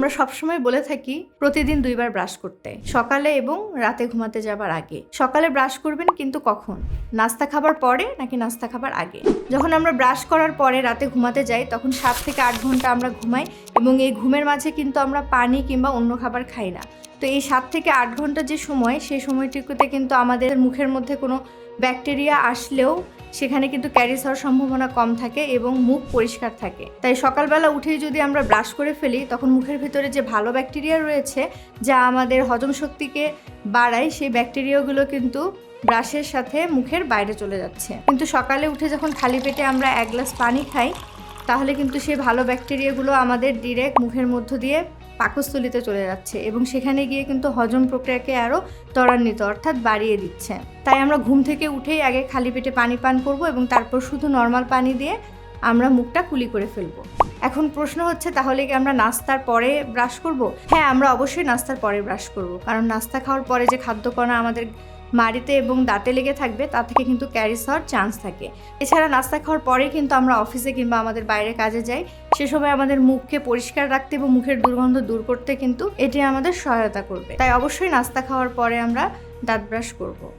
আমরা সবসময় বলে থাকি, প্রতিদিন দুইবার ব্রাশ করতে। সকালে এবং রাতে ঘুমাতে যাবার আগে। সকালে ব্রাশ করবেন কিন্তু কখন? নাস্তা খাবার পরে নাকি নাস্তা খাবার আগে? যখন আমরা ব্রাশ করার পরে রাতে ঘুমাতে যাই, তখন সাত থেকে আট ঘণ্টা আমরা ঘুমাই এবং এই ঘুমের মাঝে কিন্তু আমরা পানি কিংবা অন্য খাবার খাই না। তো এই সাত থেকে আট ঘণ্টা যে সময়, সেই সময়টুকুতে কিন্তু আমাদের মুখের মধ্যে কোনো ব্যাকটেরিয়া আসলেও সেখানে কিন্তু ক্যারিস হওয়ার সম্ভাবনা কম থাকে এবং মুখ পরিষ্কার থাকে। তাই সকালবেলা উঠেই যদি আমরা ব্রাশ করে ফেলি, তখন মুখের ভিতরে যে ভালো ব্যাকটেরিয়া রয়েছে, যা আমাদের হজম শক্তিকে বাড়ায়, সেই ব্যাকটেরিয়াগুলো কিন্তু ব্রাশের সাথে মুখের বাইরে চলে যাচ্ছে। কিন্তু সকালে উঠে যখন খালি পেটে আমরা এক গ্লাস পানি খাই, তাহলে কিন্তু সেই ভালো ব্যাকটেরিয়াগুলো আমাদের ডিরেক্ট মুখের মধ্য দিয়ে পাকস্থলিতে চলে যাচ্ছে এবং সেখানে গিয়ে কিন্তু হজম প্রক্রিয়াকে আরও ত্বরান্বিত অর্থাৎ বাড়িয়ে দিচ্ছে। তাই আমরা ঘুম থেকে উঠেই আগে খালি পেটে পানি পান করব এবং তারপর শুধু নর্মাল পানি দিয়ে আমরা মুখটা কুলি করে ফেলব। এখন প্রশ্ন হচ্ছে, তাহলে কি আমরা নাস্তার পরে ব্রাশ করব? হ্যাঁ আমরা অবশ্যই নাস্তার পরে ব্রাশ করব। কারণ নাস্তা খাওয়ার পরে যে খাদ্যকণা আমাদের মাড়িতে এবং দাঁতে লেগে থাকবে, তা থেকে কিন্তু ক্যারিস হওয়ার চান্স থাকে। এছাড়া নাস্তা খাওয়ার পরে কিন্তু আমরা অফিসে কিংবা আমাদের বাইরে কাজে যাই, সে সময় আমাদের মুখকে পরিষ্কার রাখতে এবং মুখের দুর্গন্ধ দূর করতে কিন্তু এটি আমাদের সহায়তা করবে। তাই অবশ্যই নাস্তা খাওয়ার পরে আমরা দাঁত ব্রাশ করব।